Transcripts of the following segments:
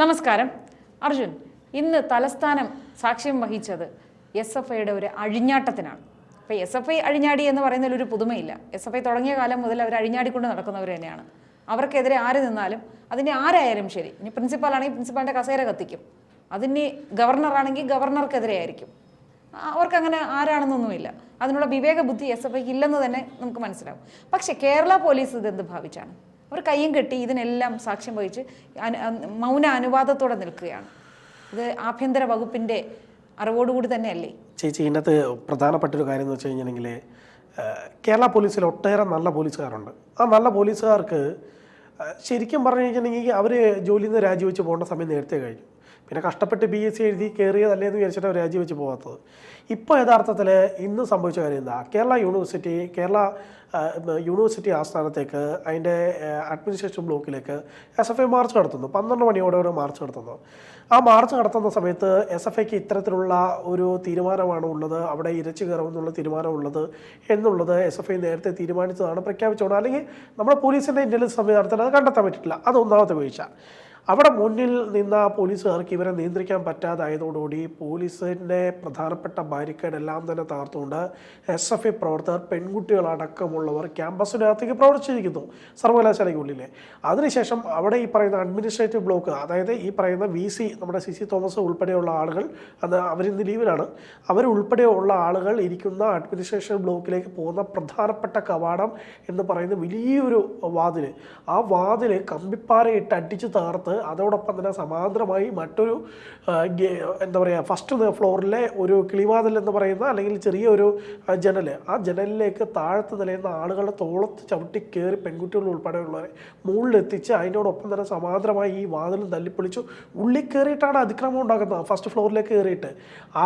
നമസ്കാരം. അർജുൻ ഇന്ന് തലസ്ഥാനം സാക്ഷ്യം വഹിച്ചത് എസ് എഫ് ഐയുടെ ഒരു അഴിഞ്ഞാട്ടത്തിനാണ്. അപ്പോൾ എസ് എഫ് ഐ അഴിഞ്ഞാടി എന്ന് പറയുന്നതിൽ ഒരു പുതുമയില്ല. എസ് എഫ് ഐ തുടങ്ങിയ കാലം മുതൽ അവർ അഴിഞ്ഞാടിക്കൊണ്ട് നടക്കുന്നവർ തന്നെയാണ്. അവർക്കെതിരെ ആര് നിന്നാലും അതിന് ആരായാലും ശരി. ഇനി പ്രിൻസിപ്പാളാണെങ്കിൽ പ്രിൻസിപ്പാളിന്റെ കസേര കത്തിക്കും. അതിന് ഗവർണറാണെങ്കിൽ ഗവർണർക്കെതിരെ ആയിരിക്കും. അവർക്കങ്ങനെ ആരാണെന്നൊന്നുമില്ല. അതിനുള്ള വിവേക ബുദ്ധി എസ് എഫ് ഐക്ക് ഇല്ലെന്ന് തന്നെ നമുക്ക് മനസ്സിലാവും. പക്ഷേ കേരള പോലീസ് ഇതെന്ത് ഭാവിച്ചാണ്? അവർ കയ്യും കെട്ടി ഇതിനെല്ലാം സാക്ഷ്യം വഹിച്ച് മൗന അനുവാദത്തോടെ നിൽക്കുകയാണ്. ഇത് ആഭ്യന്തര വകുപ്പിന്റെ അറിവോടുകൂടി തന്നെയല്ലേ? ചേച്ചി ഇതിനകത്ത് പ്രധാനപ്പെട്ട ഒരു കാര്യം എന്ന് വെച്ച് കഴിഞ്ഞിട്ടുണ്ടെങ്കിൽ കേരള പോലീസിൽ ഒട്ടേറെ നല്ല പോലീസുകാരുണ്ട്. ആ നല്ല പോലീസുകാർക്ക് ശരിക്കും പറഞ്ഞു കഴിഞ്ഞിട്ടുണ്ടെങ്കിൽ അവർ ജോലിയിൽ നിന്ന് രാജിവെച്ച് പോകേണ്ട സമയം നേരത്തെ കഴിഞ്ഞു. പിന്നെ കഷ്ടപ്പെട്ട് പി എസ് സി എഴുതി കയറിയതല്ലേ എന്ന് വിചാരിച്ചിട്ട് രാജിവെച്ച് പോകാത്തത് ഇപ്പോൾ യഥാർത്ഥത്തിൽ ഇന്ന് സംഭവിച്ച കാര്യം എന്താ? കേരള യൂണിവേഴ്സിറ്റി കേരള യൂണിവേഴ്സിറ്റി ആസ്ഥാനത്തേക്ക് അതിന്റെ അഡ്മിനിസ്ട്രേഷൻ ബ്ലോക്കിലേക്ക് എസ് എഫ് ഐ മാർച്ച് നടത്തുന്നു പന്ത്രണ്ട് മണിയോടെ മാർച്ച് നടത്തുന്നു ആ മാർച്ച് നടത്തുന്ന സമയത്ത് എസ് എഫ് ഐക്ക് ഇത്തരത്തിലുള്ള ഒരു തീരുമാനമാണ് ഉള്ളത്. അവിടെ ഇരച്ചു കയറുമെന്നുള്ള തീരുമാനമുള്ളത് എന്നുള്ളത് എസ് എഫ് ഐ നേരത്തെ തീരുമാനിച്ചതാണ് പ്രഖ്യാപിച്ചോണം അല്ലെങ്കിൽ നമ്മുടെ പോലീസിന്റെ ഇന്റലിജൻസ് സംവിധാനത്തിൽ അത് കണ്ടെത്താൻ പറ്റിയിട്ടില്ല. അത് ഒന്നാമത്തെ വീഴ്ച. അവിടെ മുന്നിൽ നിന്ന പോലീസുകാർക്ക് ഇവരെ നിയന്ത്രിക്കാൻ പറ്റാതായതോടുകൂടി പോലീസിന്റെ പ്രധാനപ്പെട്ട ബാരിക്കേഡ് എല്ലാം തന്നെ താർത്തുകൊണ്ട് എസ് എഫ് ഐ പ്രവർത്തകർ പെൺകുട്ടികളടക്കമുള്ളവർ ക്യാമ്പസിനകത്തേക്ക് പ്രവർത്തിച്ചിരിക്കുന്നു സർവകലാശാലയ്ക്കുള്ളിൽ അതിനുശേഷം അവിടെ ഈ പറയുന്ന അഡ്മിനിസ്ട്രേറ്റീവ് ബ്ലോക്ക് അതായത് ഈ പറയുന്ന വി സി നമ്മുടെ സി സി തോമസ് ഉൾപ്പെടെയുള്ള ആളുകൾ അത് അവരിന്ന് ലീവിലാണ്. അവരുൾപ്പെടെയുള്ള ആളുകൾ ഇരിക്കുന്ന അഡ്മിനിസ്ട്രേഷൻ ബ്ലോക്കിലേക്ക് പോകുന്ന പ്രധാനപ്പെട്ട കവാടം എന്ന് പറയുന്ന വലിയൊരു വാതിൽ ആ വാതിൽ കമ്പിപ്പാറയിട്ട് അടിച്ച് അതോടൊപ്പം തന്നെ സമാന്തരമായി മറ്റൊരു എന്താ പറയുക ഫസ്റ്റ് ഫ്ലോറിലെ ഒരു കിളിവാതിൽ എന്ന് പറയുന്ന അല്ലെങ്കിൽ ചെറിയൊരു ജനൽ ആ ജനലിലേക്ക് താഴത്ത് നിലയുന്ന ആളുകളുടെ തോളത്ത് ചവിട്ടി കയറി പെൺകുട്ടികൾ ഉൾപ്പെടെയുള്ളവരെ മുകളിലെത്തിച്ച് അതിനോടൊപ്പം തന്നെ സമാന്തരമായി ഈ വാതിലും തല്ലിപ്പൊളിച്ചു ഉള്ളിൽ കയറിയിട്ടാണ് അതിക്രമം ഉണ്ടാക്കുന്നത്. ഫസ്റ്റ് ഫ്ലോറിലേക്ക് കയറിയിട്ട്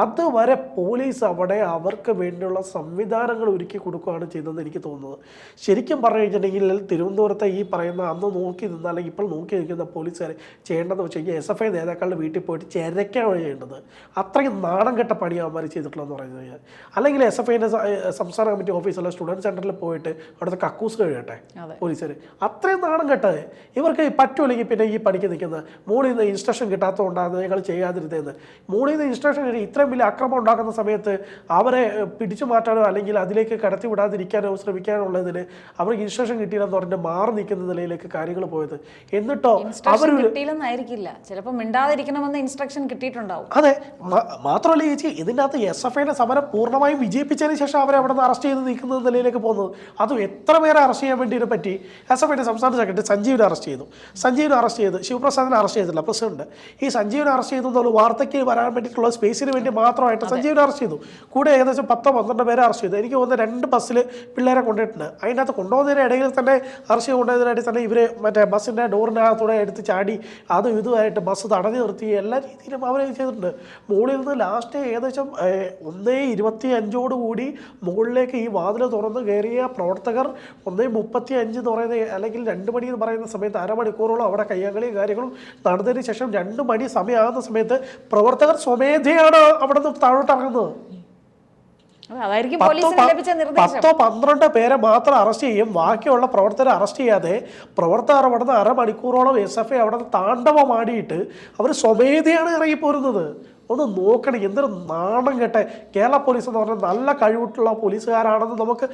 അതുവരെ പോലീസ് അവിടെ അവർക്ക് വേണ്ടിയുള്ള സംവിധാനങ്ങൾ ഒരുക്കി കൊടുക്കുകയാണ് ചെയ്തതെന്ന് എനിക്ക് തോന്നുന്നത്. ശരിക്കും പറഞ്ഞു കഴിഞ്ഞിട്ടുണ്ടെങ്കിൽ തിരുവനന്തപുരത്തെ ഈ പറയുന്ന അന്ന് നോക്കി നിന്ന അല്ലെങ്കിൽ ഇപ്പോൾ നോക്കി നിൽക്കുന്ന പോലീസുകാർ ചെയ്യേണ്ടതെന്ന് വെച്ച് കഴിഞ്ഞാൽ എസ് എഫ് ഐ നേതാക്കളുടെ വീട്ടിൽ പോയിട്ട് ചിരക്കാണ് ചെയ്യേണ്ടത്. അത്രയും നാണം കെട്ട പണി അവന്മാർ ചെയ്തിട്ടുള്ളതെന്ന് പറയുന്നത് കഴിഞ്ഞാൽ. അല്ലെങ്കിൽ എസ് എഫ് ഐന്റെ സംസ്ഥാന കമ്മിറ്റി ഓഫീസുള്ള സ്റ്റുഡന്റ് സെന്ററിൽ പോയിട്ട് അവിടുത്തെ കക്കൂസ് കഴിയട്ടെ പോലീസർ പോലീസുകാർ അത്രയും നാണം കെട്ടത് ഇവർക്ക് പറ്റുമല്ലെങ്കിൽ പിന്നെ ഈ പണിക്ക് നിൽക്കുന്ന മോളിൽ നിന്ന് ഇൻസ്ട്രക്ഷൻ കിട്ടാത്തതുകൊണ്ടാണ് ഞങ്ങൾ ചെയ്യാതിരുന്നതെന്ന്. മോളിൽ നിന്ന് ഇൻസ്ട്രക്ഷൻ കഴിഞ്ഞ് ഇത്രയും വലിയ അക്രമം ഉണ്ടാക്കുന്ന സമയത്ത് അവരെ പിടിച്ചു മാറ്റാനോ അല്ലെങ്കിൽ അതിലേക്ക് കടത്തി വിടാതിരിക്കാനോ ശ്രമിക്കാനുള്ളതിന് അവർക്ക് ഇൻസ്ട്രക്ഷൻ കിട്ടിയില്ലെന്ന് പറഞ്ഞിട്ട് മാറി നിൽക്കുന്ന നിലയിലേക്ക് കാര്യങ്ങൾ പോയത്. എന്നിട്ടോ അവർ കിട്ടിയില്ലെന്നായിരിക്കില്ല. ചിലപ്പോൾ മിണ്ടാതിരിക്കണമെന്ന് ഇൻസ്ട്രക്ഷൻ കിട്ടിയിട്ടുണ്ടാവും. അതെ മാത്രമല്ല ചേച്ചി ഇതിന്റെ അകത്ത് എസ് എഫ് ഐയുടെ സമരം പൂർണമായും വിജയിപ്പിച്ചതിന് ശേഷം അവരെ അവിടെ നിന്ന് അറസ്റ്റ് ചെയ്ത് നീക്കുന്ന നിലയിലേക്ക് പോകുന്നത്. അതും എത്ര പേരെ അറസ്റ്റ് ചെയ്യാൻ വേണ്ടി ഇതിനെ പറ്റി എസ് എഫ് ഐയുടെ സംസ്ഥാന സെക്രട്ടറി സഞ്ജീവിനെ അറസ്റ്റ് ചെയ്തു. സഞ്ജീവിനെ അറസ്റ്റ് ചെയ്ത് ശിവപ്രസാദിനെ അറസ്റ്റ് ചെയ്തില്ല പ്രസിഡന്റ് ഈ സഞ്ജീവിനെ അറസ്റ്റ് ചെയ്തു എന്നുള്ള വാർത്തയ്ക്ക് വരാൻ വേണ്ടിയിട്ടുള്ള സ്പേസിന് വേണ്ടി മാത്രമായിട്ട് സഞ്ജീവിനെ അറസ്റ്റ് ചെയ്തു. കൂടെ ഏകദേശം പത്തോ പന്ത്രണ്ട് പേരെ അറസ്റ്റ് ചെയ്തു. എനിക്ക് തോന്നുന്നു രണ്ട് ബസ്സിൽ പിള്ളേരെ കൊണ്ടുപോയിട്ടുണ്ട് അതിന്റെ അകത്ത് കൊണ്ടുപോകുന്നതിന് ഇടയിൽ തന്നെ അറസ്റ്റ് കൊണ്ടുപോയതിനായിട്ട് തന്നെ ഇവർ മറ്റേ ബസ്സിന്റെ ഡോറിനകത്തൂടെ എടുത്ത് ചാടി അതും ഇതുമായിട്ട് ബസ് തടഞ്ഞു നിർത്തി എല്ലാ രീതിയിലും അവർ ചെയ്തിട്ടുണ്ട്. മുകളിൽ നിന്ന് ലാസ്റ്റ് ഏകദേശം ഒന്നേ ഇരുപത്തി അഞ്ചോട് കൂടി മുകളിലേക്ക് ഈ വാതിൽ തുറന്ന് കയറിയ പ്രവർത്തകർ ഒന്നേ മുപ്പത്തി അഞ്ച് എന്ന് പറയുന്ന അല്ലെങ്കിൽ രണ്ട് മണി എന്ന് പറയുന്ന സമയത്ത് അരമണിക്കൂറോളം അവിടെ കയ്യാങ്കളിയും കാര്യങ്ങളും നടന്നതിന് ശേഷം രണ്ട് മണി സമയമാകുന്ന സമയത്ത് പ്രവർത്തകർ സ്വമേധയാണ് അവിടെ നിന്ന് താഴോട്ട് ഇറങ്ങുന്നത് പത്തോ പന്ത്രണ്ടോ പേരെ മാത്രം അറസ്റ്റ് ചെയ്യും. ബാക്കിയുള്ള പ്രവർത്തകരെ അറസ്റ്റ് ചെയ്യാതെ പ്രവർത്തകർ അവിടെ നിന്ന് അരമണിക്കൂറോളം എസ് എഫ് ഐ അവിടെ നിന്ന് താണ്ഡവമാടിയിട്ട് അവർ സ്വമേധയാണ് ഇറങ്ങിപ്പോരുന്നത്. ഒന്ന് നോക്കണം എന്തൊരു നാണം കേട്ടെ. കേരള പോലീസ് എന്ന് പറഞ്ഞാൽ നല്ല കഴിവിട്ടുള്ള പോലീസുകാരാണെന്ന് നമുക്ക്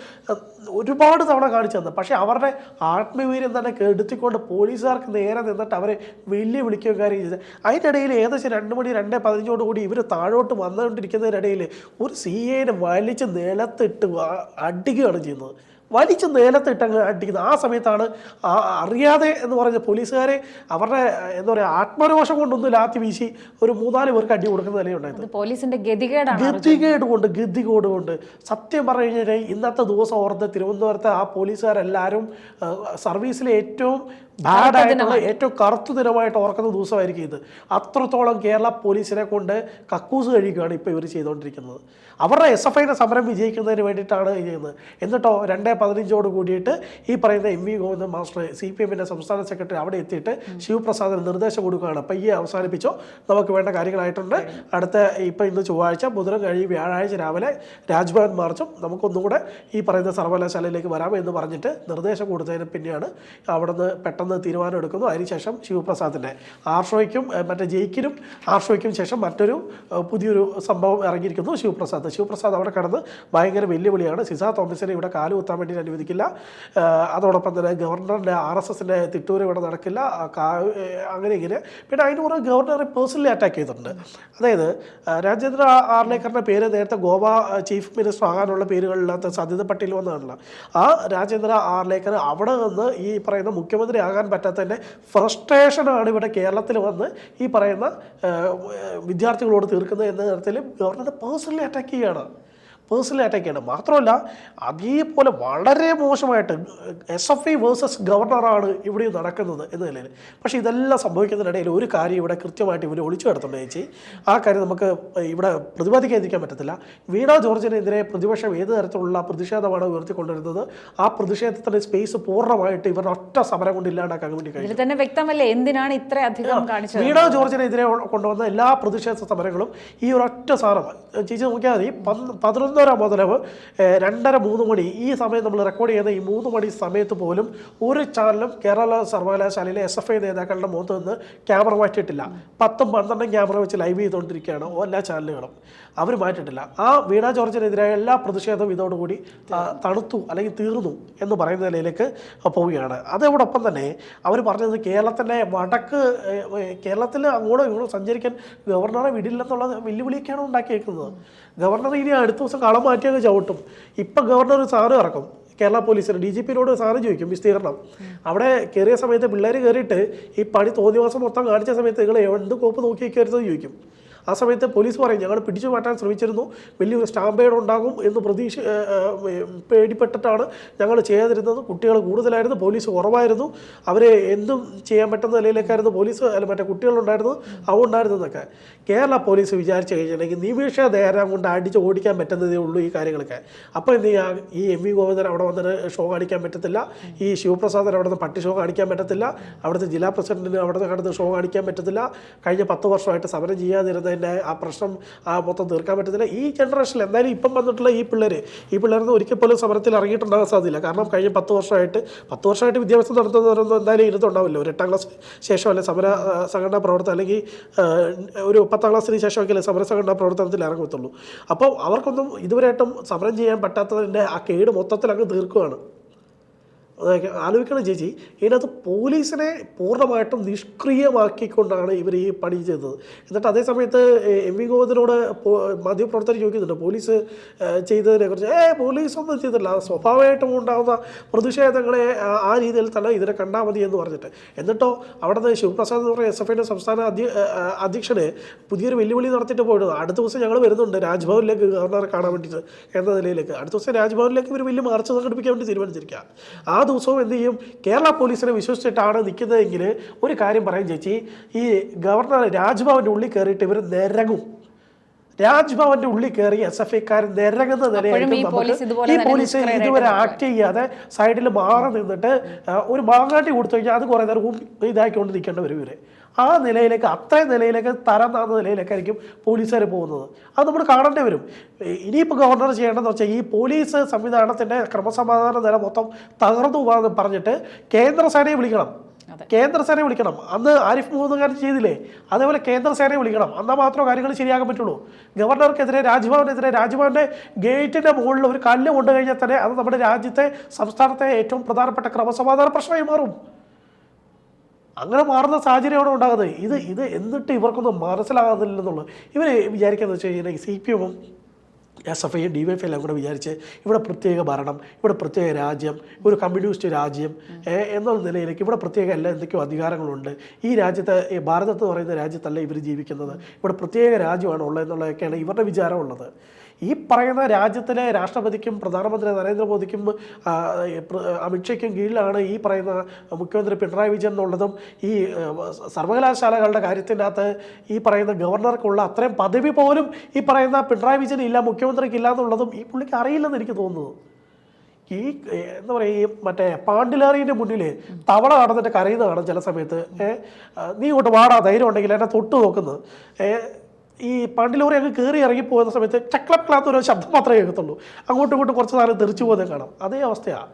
ഒരുപാട് തവണ കാണിച്ചു തന്നെ. പക്ഷേ അവരുടെ ആത്മവീര്യം തന്നെ കെടുത്തിക്കൊണ്ട് പോലീസുകാർക്ക് നേരെ നിന്നിട്ട് അവരെ വലിയ വിളിക്കുകയും കാര്യം ചെയ്ത്. അതിനിടയിൽ ഏകദേശം രണ്ട് മണി രണ്ട് പതിനഞ്ചോട് കൂടി ഇവർ താഴോട്ട് വന്നുകൊണ്ടിരിക്കുന്നതിനിടയിൽ ഒരു സി എനെ വലിച്ച് നിലത്തിട്ട് അടിക്കുകയാണ് ചെയ്യുന്നത്. വലിച്ച് നിലത്തിട്ട് അങ്ങ് അടിക്കുന്നത് ആ സമയത്താണ് അറിയാതെ എന്ന് പറഞ്ഞ പോലീസുകാരെ അവരുടെ എന്താ പറയുക ആത്മരോഷം കൊണ്ടൊന്ന് ലാത്തി വീശി ഒരു മൂന്നാൽ പേർക്ക് അടി കൊടുക്കുന്ന നിലയുണ്ടായത്. പോലീസിന്റെ ഗതികേട് കൊണ്ട് ഗതികോട് കൊണ്ട്. സത്യം പറഞ്ഞു കഴിഞ്ഞാൽ ഇന്നത്തെ ദിവസം ഓർത്ത് തിരുവനന്തപുരത്തെ ആ പോലീസുകാരെല്ലാവരും സർവീസിലെ ഏറ്റവും ബാഡ് ആയിട്ടുള്ള ഏറ്റവും കറുത്ത ദിനമായിട്ട് ഓർക്കുന്ന ദിവസമായിരിക്കും ഇത്. അത്രത്തോളം കേരള പോലീസിനെ കൊണ്ട് കക്കൂസ് കഴിക്കുകയാണ് ഇപ്പോൾ ഇവർ ചെയ്തുകൊണ്ടിരിക്കുന്നത്. അവരുടെ എസ് എഫ് ഐയുടെ സമരം വിജയിക്കുന്നതിന് വേണ്ടിയിട്ടാണ് ചെയ്യുന്നത്. എന്നിട്ടോ രണ്ടേ പതിനഞ്ചോട് കൂടിയിട്ട് ഈ പറയുന്ന M V Govindan master C P എമ്മിന്റെ സംസ്ഥാന സെക്രട്ടറി അവിടെ എത്തിയിട്ട് ശിവപ്രസാദിന് നിർദ്ദേശം കൊടുക്കുകയാണ്. പയ്യെ അവസാനിപ്പിച്ചോ? നമുക്ക് വേണ്ട കാര്യങ്ങളായിട്ടുണ്ട്. അടുത്ത ഇപ്പം ഇന്ന് ചൊവ്വാഴ്ച ബുധനം കഴിഞ്ഞ് വ്യാഴാഴ്ച രാവിലെ രാജ്ഭവൻ മാർച്ചും നമുക്കൊന്നുകൂടെ ഈ പറയുന്ന സർവകലാശാലയിലേക്ക് വരാം എന്ന് പറഞ്ഞിട്ട് നിർദ്ദേശം കൊടുത്തതിന് പിന്നെയാണ് അവിടുന്ന് പെട്ടെന്ന് പെട്ടെന്ന് തീരുമാനം എടുക്കുന്നു. അതിനുശേഷം ശിവപ്രസാദിന്റെ ആർഷോയ്ക്കും മറ്റേ ജയിക്കിനും ആർഷോയ്ക്കും ശേഷം മറ്റൊരു പുതിയൊരു സംഭവം ഇറങ്ങിയിരിക്കുന്നു ശിവപ്രസാദ്. ശിവപ്രസാദ് അവിടെ കടന്ന് ഭയങ്കര വെല്ലുവിളിയാണ്. സിസ തോമസിനെ ഇവിടെ കാലുകുത്താൻ വേണ്ടി അനുവദിക്കില്ല. അതോടൊപ്പം തന്നെ ഗവർണറിന്റെ ആർ എസ് എസിന്റെ തിട്ടൂർ ഇവിടെ നടക്കില്ല. അങ്ങനെ ഇങ്ങനെ. പിന്നെ അതിന് പുറമെ ഗവർണറെ പേഴ്സണലി അറ്റാക്ക് ചെയ്തിട്ടുണ്ട്. അതായത് രാജേന്ദ്ര ആർലേക്കറിന്റെ പേര് നേരത്തെ ഗോവ ചീഫ് മിനിസ്റ്റർ ആകാനുള്ള പേരുകളില്ലാത്ത സാധ്യത പട്ടികയിൽ വന്നതാണല്ലോ. ആ രാജേന്ദ്ര ആർലേക്കർ അവിടെ നിന്ന് ഈ പറയുന്ന മുഖ്യമന്ത്രി ആകാൻ പറ്റാത്തതിന്റെ ഫ്രസ്ട്രേഷനാണ് ഇവിടെ കേരളത്തിൽ വന്ന് ഈ പറയുന്ന വിദ്യാർത്ഥികളോട് തീർക്കുന്നത് എന്ന തരത്തിൽ ഗവർണറെ പേഴ്സണലി അറ്റാക്ക് ചെയ്യുകയാണ്. പേഴ്സണലി അറ്റാക്കാണ് മാത്രമല്ല അതേപോലെ വളരെ മോശമായിട്ട് എസ് എഫ് ഐ വേഴ്സസ് ഗവർണറാണ് ഇവിടെ നടക്കുന്നത് എന്ന നിലയിൽ. പക്ഷേ ഇതെല്ലാം സംഭവിക്കുന്നതിനിടയിൽ ഒരു കാര്യം ഇവിടെ കൃത്യമായിട്ട് ഇവർ ഒളിച്ചു കിടത്തുണ്ട് ചേച്ചി. ആ കാര്യം നമുക്ക് ഇവിടെ പ്രതിപാദിക്കാതിരിക്കാൻ പറ്റത്തില്ല. വീണ ജോർജിനെതിരെ പ്രതിപക്ഷം ഏത് തരത്തിലുള്ള പ്രതിഷേധമാണ് ഉയർത്തിക്കൊണ്ടിരുന്നത്? ആ പ്രതിഷേധത്തിന്റെ സ്പേസ് പൂർണമായിട്ട് ഇവരുടെ ഒറ്റ സമരം കൊണ്ട് ഇല്ലാണ്ടാക്കാൻ വേണ്ടി കഴിഞ്ഞു. തന്നെ വ്യക്തമല്ലേ? എന്തിനാണ് ഇത്ര അധികം കാണിച്ചത്? വീണ ജോർജിനെതിരെ കൊണ്ടുവന്ന എല്ലാ പ്രതിഷേധ സമരങ്ങളും ഈ ഒരൊറ്റ സാധനം ചേച്ചി നോക്കിയാൽ മതി പന്ത് പതിനൊന്നര മുതൽ രണ്ടര മൂന്ന് മണി ഈ സമയം നമ്മൾ റെക്കോർഡ് ചെയ്യുന്ന ഈ മൂന്ന് മണി സമയത്ത് പോലും ഒരു ചാനലും കേരള സർവകലാശാലയിലെ എസ് എഫ് ഐ നേതാക്കളുടെ മുഖത്ത് നിന്ന് ക്യാമറ മാറ്റിയിട്ടില്ല. പത്തും പന്ത്രണ്ടും ക്യാമറ വെച്ച് ലൈവ് ചെയ്തുകൊണ്ടിരിക്കുകയാണ് എല്ലാ ചാനലുകളും. അവർ മാറ്റിയിട്ടില്ല. ആ വീണ ജോർജിനെതിരായ എല്ലാ പ്രതിഷേധവും ഇതോടുകൂടി തണുത്തു അല്ലെങ്കിൽ തീർന്നു എന്ന് പറയുന്ന നിലയിലേക്ക് പോവുകയാണ്. അതോടൊപ്പം തന്നെ അവർ പറഞ്ഞത് കേരളത്തിന്റെ വടക്ക് കേരളത്തിൽ അങ്ങോട്ടും ഇങ്ങോട്ടും സഞ്ചരിക്കാൻ ഗവർണറെ വിടില്ലെന്നുള്ള വെല്ലുവിളിയൊക്കെയാണ് ഉണ്ടാക്കിയേക്കുന്നത്. ഗവർണർ ഇനി അടുത്ത ദിവസം കളം മാറ്റിയൊക്കെ ചവിട്ടും. ഇപ്പം ഗവർണർ സാധനം ഇറക്കും. കേരള പോലീസിന് ഡി ജി പിന്നോട് സാറ് ചോദിക്കും വിസ്തീർണം. അവിടെ കയറിയ സമയത്ത് പിള്ളേർ കയറിയിട്ട് ഈ പണി തോന്നിയ മാസം മൊത്തം കാണിച്ച സമയത്ത് നിങ്ങൾ എന്ത് കോപ്പ് നോക്കി കയറുന്നത് ചോദിക്കും. ആ സമയത്ത് പോലീസ് പറയും ഞങ്ങൾ പിടിച്ചു മാറ്റാൻ ശ്രമിച്ചിരുന്നു. വലിയൊരു സ്റ്റാമ്പേഡ് ഉണ്ടാകും എന്ന് പ്രതീക്ഷ പേടിപ്പെട്ടിട്ടാണ് ഞങ്ങൾ ചെയ്യാതിരുന്നത്. കുട്ടികൾ കൂടുതലായിരുന്നു പോലീസ് കുറവായിരുന്നു. അവരെ എന്തും ചെയ്യാൻ പറ്റുന്ന നിലയിലേക്കായിരുന്നു പോലീസ് അല്ല മറ്റേ കുട്ടികളുണ്ടായിരുന്നു അതുകൊണ്ടായിരുന്നതൊക്കെ. കേരള പോലീസ് വിചാരിച്ചു കഴിഞ്ഞിട്ടുണ്ടെങ്കിൽ നിമിഷ നേരം കൊണ്ട് അടിച്ച് ഓടിക്കാൻ പറ്റുന്നതേ ഉള്ളൂ ഈ കാര്യങ്ങളൊക്കെ. അപ്പോൾ എന്ത് ഈ എം വി ഗോവിന്ദൻ അവിടെ വന്നിട്ട് ഷോ കാണിക്കാൻ പറ്റത്തില്ല. ഈ ശിവപ്രസാദൻ അവിടെ നിന്ന് പട്ടി ഷോ കാണിക്കാൻ പറ്റത്തില്ല. അവിടുത്തെ ജില്ലാ പ്രസിഡന്റിന് അവിടെ നിന്ന് കടന്ന് ഷോ കാണിക്കാൻ പറ്റത്തില്ല. കഴിഞ്ഞ പത്ത് വർഷമായിട്ട് സമരം ചെയ്യാതിരുന്നതിന്റെ ആ പ്രശ്നം ആ മൊത്തം തീർക്കാൻ പറ്റത്തില്ല ഈ ജനറേഷനിൽ എന്തായാലും ഇപ്പം വന്നിട്ടുള്ള ഈ പിള്ളേർ ഈ പിള്ളേരൊന്നും ഒരിക്കൽ പോലും സമരത്തിൽ ഇറങ്ങിയിട്ടുണ്ടാകാൻ സാധ്യതയില്ല. കാരണം കഴിഞ്ഞ പത്ത് വർഷമായിട്ട് പത്ത് വർഷമായിട്ട് വിദ്യാഭ്യാസം നടത്തുന്നവരൊന്നും എന്തായാലും ഇരുന്നുണ്ടാവില്ല ഒരു എട്ടാം ക്ലാസ് ശേഷം അല്ലെങ്കിൽ സമര സംഘടനാ പ്രവർത്തനം അല്ലെങ്കിൽ ഒരു പത്താം ക്ലാസ്സിന് ശേഷമൊക്കെ സമര സംഘടനാ പ്രവർത്തനത്തിൽ ഇറങ്ങത്തുള്ളൂ. അപ്പോൾ അവർക്കൊന്നും ഇതുവരെയായിട്ടും സമരം ചെയ്യാൻ പറ്റാത്തതിന്റെ ആ കേട് മൊത്തത്തിൽ അങ്ങ് തീർക്കുകയാണ്. ആലോചിക്കണം ചേച്ചി ഇതിനകത്ത് പോലീസിനെ പൂർണമായിട്ടും നിഷ്ക്രിയമാക്കിക്കൊണ്ടാണ് ഇവർ ഈ പണി ചെയ്തത്. എന്നിട്ട് അതേ സമയത്ത് എം വി ഗോവിന്ദനോട് മാധ്യമപ്രവർത്തകർ ചോദിക്കുന്നുണ്ട് പോലീസ് ഏഹ്, ചെയ്തതിനെ കുറിച്ച്. ഏ പോലീസൊന്നും ചെയ്തില്ല സ്വാഭാവികമായിട്ടും ഉണ്ടാകുന്ന പ്രതിഷേധങ്ങളെ ആ- രീതിയിൽ തന്നെ ഇതിനെ കണ്ടാൽ മതി എന്ന് പറഞ്ഞിട്ട്. എന്നിട്ടോ അവിടെ നിന്ന് ശിവപ്രസാദ് എന്ന് പറയുന്ന എസ് എഫ് ഐയുടെ സംസ്ഥാന അധ്യ അധ്യക്ഷന് പുതിയൊരു വെല്ലുവിളി നടത്തിയിട്ട് പോയത്. അടുത്ത ദിവസം ഞങ്ങൾ വരുന്നുണ്ട് രാജ്ഭവനിലേക്ക് ഗവർണറെ കാണാൻ വേണ്ടിയിട്ട് എന്ന നിലയിലേക്ക്. അടുത്ത ദിവസം രാജ്ഭവനിലേക്ക് ഇവർ വലിയ മാർച്ച് സംഘടിപ്പിക്കാൻ വേണ്ടി തീരുമാനിച്ചിരിക്കുക ആ ദിവസവും എന്ത് ചെയ്യും? കേരള പോലീസിനെ വിശ്വസിച്ചിട്ടാണ് നിൽക്കുന്നതെങ്കിൽ ഒരു കാര്യം പറയും ചേച്ചി. ഈ ഗവർണർ രാജ്ഭവന്റെ ഉള്ളിൽ കയറിയിട്ട് ഇവർ നിരങ്ങും. രാജ്ഭവന്റെ ഉള്ളിൽ കയറി എസ് എഫ് ഐക്കാരൻ നിരങ്ങുന്ന നിലയായിട്ട് ഈ പോലീസ് ഇതുവരെ ആക്ട് ചെയ്യാതെ സൈഡിൽ മാറി നിന്നിട്ട് ഒരു മാങ്ങാട്ടി കൊടുത്തു കഴിഞ്ഞാൽ അത് കുറേ നേരം ഇതാക്കിക്കൊണ്ട് നിൽക്കേണ്ടി വരും ഇവർ. ആ നിലയിലേക്ക് അത്രയും നിലയിലേക്ക് തരം താന്ന നിലയിലേക്കായിരിക്കും പോലീസുകാർ പോകുന്നത്. അത് നമ്മൾ കാണേണ്ടി വരും. ഇനിയിപ്പോൾ ഗവർണർ ചെയ്യേണ്ടതെന്ന് വെച്ചാൽ ഈ പോലീസ് സംവിധാനത്തിന്റെ ക്രമസമാധാന നില മൊത്തം തകർന്നു പോകാമെന്ന് പറഞ്ഞിട്ട് കേന്ദ്രസേനയെ വിളിക്കണം. കേന്ദ്രസേനയെ കേന്ദ്ര വിളിക്കണം. അന്ന് ആരിഫ് മുഹമ്മദ് ഖാൻ ചെയ്തില്ലേ? അതേപോലെ കേന്ദ്രസേനയെ വിളിക്കണം. എന്നാൽ മാത്രമേ കാര്യങ്ങൾ ശരിയാക്കാൻ പറ്റുള്ളൂ. ഗവർണർക്കെതിരെ രാജ്ഭവനെതിരെ രാജ്ഭവന്റെ ഗേറ്റിന്റെ മുകളിൽ ഒരു കല്ല് കൊണ്ടു കഴിഞ്ഞാൽ തന്നെ അത് നമ്മുടെ രാജ്യത്തെ സംസ്ഥാനത്തെ ഏറ്റവും പ്രധാനപ്പെട്ട ക്രമസമാധാന പ്രശ്നമായി മാറും. അങ്ങനെ മാറുന്ന സാഹചര്യമാണ് ഉണ്ടാകുന്നത്. ഇത് ഇത് എന്നിട്ട് ഇവർക്കൊന്നും മനസ്സിലാകുന്നില്ലെന്നുള്ളത് ഇവർ വിചാരിക്കുന്നത് വെച്ച് കഴിഞ്ഞാൽ സി പി എമ്മും എസ് എഫ് ഐയും ഡി വൈ എല്ലാം കൂടെ വിചാരിച്ച് ഇവിടെ പ്രത്യേക ഭരണം ഇവിടെ പ്രത്യേക രാജ്യം ഒരു കമ്മ്യൂണിസ്റ്റ് രാജ്യം എന്നുള്ള നിലയിലേക്ക് ഇവിടെ പ്രത്യേക എല്ലാ എന്തൊക്കെയോ അധികാരങ്ങളുണ്ട്. ഈ രാജ്യത്തെ ഭാരതത്ത് പറയുന്ന രാജ്യത്തല്ല ഇവർ ജീവിക്കുന്നത്. ഇവിടെ പ്രത്യേക രാജ്യമാണ് ഉള്ളത് എന്നുള്ളതൊക്കെയാണ് ഇവരുടെ വിചാരമുള്ളത്. ഈ പറയുന്ന രാജ്യത്തിലെ രാഷ്ട്രപതിക്കും പ്രധാനമന്ത്രി നരേന്ദ്രമോദിക്കും അമിത്ഷയ്ക്കും കീഴിലാണ് ഈ പറയുന്ന മുഖ്യമന്ത്രി പിണറായി വിജയൻ എന്നുള്ളതും ഈ സർവകലാശാലകളുടെ കാര്യത്തിന്റെ അകത്ത് ഈ പറയുന്ന ഗവർണർക്കുള്ള അത്രയും പദവി പോലും ഈ പറയുന്ന പിണറായി വിജയൻ ഇല്ല മുഖ്യമന്ത്രിക്ക് ഇല്ല എന്നുള്ളതും ഈ പുള്ളിക്ക് അറിയില്ലെന്ന് എനിക്ക് തോന്നുന്നു. ഈ എന്താ പറയുക ഈ മറ്റേ പാണ്ടിലേറിന്റെ മുന്നിൽ തവള നടന്നിട്ട് കരയുന്നതാണ് ചില സമയത്ത്. നീ ഇങ്ങോട്ട് വാടാ ധൈര്യം ഉണ്ടെങ്കിൽ എന്നെ തൊട്ട് നോക്കുന്നത് ഈ പാണ്ടിലോറി അങ്ങ് കയറി ഇറങ്ങി പോകുന്ന സമയത്ത് ചക്ലപ്ലാത്ത ഒരു ശബ്ദം മാത്രമേ കേൾക്കത്തുള്ളൂ. അങ്ങോട്ടും ഇങ്ങോട്ടും കുറച്ച് നേരം തെറിച്ചു പോകുന്നത് കാണാം. അതേ അവസ്ഥയാണ്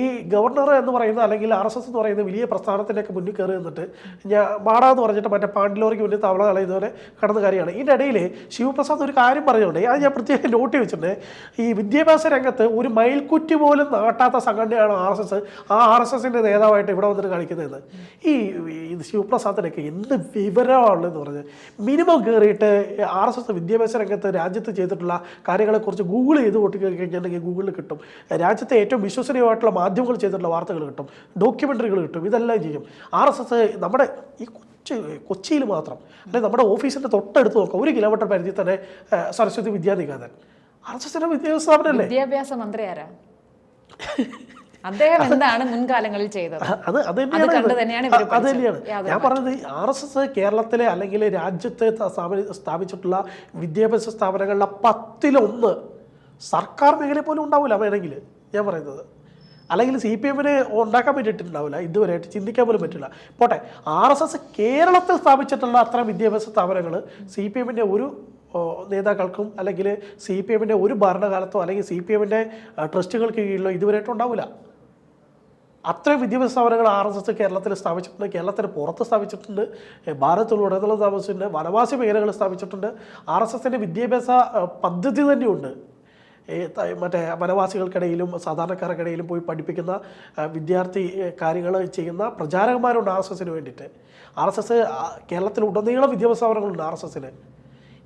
ഈ ഗവർണർ എന്ന് പറയുന്ന അല്ലെങ്കിൽ ആർ എസ് എസ് എന്ന് പറയുന്ന വലിയ പ്രസ്ഥാനത്തിലേക്ക് മുന്നിൽ കയറി നിന്നിട്ട് ഞാൻ മാട എന്ന് പറഞ്ഞിട്ട് മറ്റേ പാണ്ടിലോറിക്ക് മുന്നിൽ തവള കളയുന്നവരെ കടന്ന കാര്യമാണ്. ഇതിന്റെ ഇടയിൽ ശിവപ്രസാദ് ഒരു കാര്യം പറഞ്ഞുകൊണ്ട് അത് ഞാൻ പ്രത്യേകം നോട്ട് വെച്ചിട്ടുണ്ട് ഈ വിദ്യാഭ്യാസ രംഗത്ത് ഒരു മയിൽക്കുറ്റി പോലും നാട്ടാത്ത സംഘടനയാണ് ആർ എസ് എസ് ആ ആർ എസ് എസിന്റെ നേതാവായിട്ട് ഇവിടെ വന്നിട്ട് കളിക്കുന്നതെന്ന്. ഈ ശിവപ്രസാദിനൊക്കെ എന്ത് വിവരമാണുള്ളതെന്ന് പറഞ്ഞ് മിനിമം കയറിയിട്ട് ആർ എസ് എസ് വിദ്യാഭ്യാസ രംഗത്ത് രാജ്യത്ത് ചെയ്തിട്ടുള്ള കാര്യങ്ങളെക്കുറിച്ച് ഗൂഗിൾ ചെയ്ത് പൊട്ടിക്കഴിഞ്ഞിട്ടുണ്ടെങ്കിൽ ഗൂഗിളിൽ കിട്ടും. രാജ്യത്തെ ഏറ്റവും വിശ്വസനീയമായിട്ടുള്ള മാധ്യമങ്ങൾ ചെയ്തിട്ടുള്ള വാർത്തകൾ കിട്ടും ഡോക്യുമെന്ററികൾ കിട്ടും ഇതെല്ലാം ചെയ്യും. ആർ എസ് എസ് നമ്മുടെ ഈ കൊച്ചി കൊച്ചിയിൽ മാത്രം അല്ലെങ്കിൽ നമ്മുടെ ഓഫീസിന്റെ തൊട്ടടുത്ത് നോക്കാം ഒരു കിലോമീറ്റർ പരിധി തന്നെ സരസ്വതി വിദ്യാനികേതൻ. ആർ എസ് എസിന്റെ വിദ്യാഭ്യാസ സ്ഥാപനമല്ലേ വിദ്യാഭ്യാസ മന്ത്രി ആരാ? അദ്ദേഹം എന്താണ് മുൻകാലങ്ങളിൽ ചെയ്തത്? അത് തന്നെയാണ് അത് തന്നെയാണ്. ഞാൻ പറഞ്ഞത് ആർ എസ് എസ് കേരളത്തിലെ അല്ലെങ്കിൽ രാജ്യത്തെ സ്ഥാപിച്ചിട്ടുള്ള വിദ്യാഭ്യാസ സ്ഥാപനങ്ങളിലെ പത്തിലൊന്ന് സർക്കാർ മേഖലയിൽ പോലും ഉണ്ടാവില്ല വേണമെങ്കിൽ ഞാൻ പറയുന്നത്. അല്ലെങ്കിൽ സി പി എമ്മിന് ഉണ്ടാക്കാൻ പറ്റിയിട്ടുണ്ടാവില്ല ഇതുവരെയായിട്ട് ചിന്തിക്കാൻ പോലും പറ്റില്ല. പോട്ടെ ആർ എസ് എസ് കേരളത്തിൽ സ്ഥാപിച്ചിട്ടുള്ള അത്ര വിദ്യാഭ്യാസ സ്ഥാപനങ്ങൾ സി പി എമ്മിന്റെ ഒരു നേതാക്കൾക്കും അല്ലെങ്കിൽ സി പി എമ്മിന്റെ ഒരു ഭരണകാലത്തോ അല്ലെങ്കിൽ സി പി എമ്മിന്റെ ട്രസ്റ്റുകൾക്ക് കീഴിലോ ഇതുവരെയായിട്ടും ഉണ്ടാവില്ല. അത്രയും വിദ്യാഭ്യാസ സ്ഥാപനങ്ങൾ ആർ എസ് എസ് കേരളത്തിൽ സ്ഥാപിച്ചിട്ടുണ്ട് കേരളത്തിന് പുറത്ത് സ്ഥാപിച്ചിട്ടുണ്ട് ഭാരതത്തിലുടനീളം സ്ഥാപിച്ചിട്ടുണ്ട് വനവാസി മേഖലകൾ സ്ഥാപിച്ചിട്ടുണ്ട്. ആർ എസ് എസിന്റെ വിദ്യാഭ്യാസ പദ്ധതി തന്നെയുണ്ട്. മറ്റേ വനവാസികൾക്കിടയിലും സാധാരണക്കാർക്കിടയിലും പോയി പഠിപ്പിക്കുന്ന വിദ്യാർത്ഥി കാര്യങ്ങൾ ചെയ്യുന്ന പ്രചാരകന്മാരുണ്ട് ആർ എസ് എസിന് വേണ്ടിയിട്ട്. ആർ എസ് എസ് കേരളത്തിൽ ഉടനീളം വിദ്യാഭ്യാസ സ്ഥാപനങ്ങളുണ്ട് ആർ എസ് എസിന്.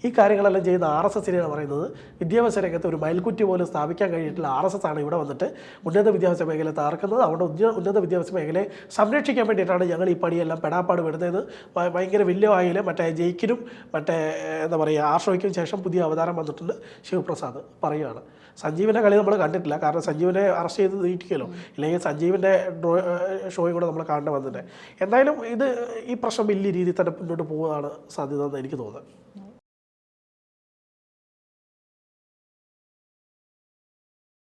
ഈ കാര്യങ്ങളെല്ലാം ചെയ്യുന്ന ആർ എസ് എസിനെയാണ് പറയുന്നത്. വിദ്യാഭ്യാസ രംഗത്ത് ഒരു മയൽക്കുറ്റി പോലും സ്ഥാപിക്കാൻ കഴിഞ്ഞിട്ടുള്ള ആർ എസ് എസ് ആണ് ഇവിടെ വന്നിട്ട് ഉന്നത വിദ്യാഭ്യാസ മേഖല തകർക്കുന്നത്. അവിടെ ഉന്നത വിദ്യാഭ്യാസ മേഖലയെ സംരക്ഷിക്കാൻ വേണ്ടിയിട്ടാണ് ഞങ്ങൾ ഈ പണിയെല്ലാം പെടാപ്പാട് വിടുന്നത് ഭയങ്കര വലിയ വായിൽ മറ്റേ ജയിക്കിനും മറ്റേ എന്താ പറയുക ആർഷോയ്ക്കും ശേഷം പുതിയ അവതാരം വന്നിട്ടുണ്ട് ശിവപ്രസാദ് പറയുകയാണ് സഞ്ജീവിന്റെ കളി നമ്മൾ കണ്ടിട്ടില്ല. കാരണം സഞ്ജീവിനെ അറസ്റ്റ് ചെയ്ത് നീട്ടിക്കലോ ഇല്ലെങ്കിൽ സഞ്ജീവിന്റെ ഡ്രോ ഷോയും കൂടെ നമ്മൾ കാണേണ്ടി വന്നിട്ടുണ്ട് എന്തായാലും ഇത് ഈ പ്രശ്നം വലിയ രീതിയിൽ തന്നെ മുന്നോട്ട് പോകുന്നതാണ് സാധ്യത എന്ന് എനിക്ക് തോന്നുന്നത്.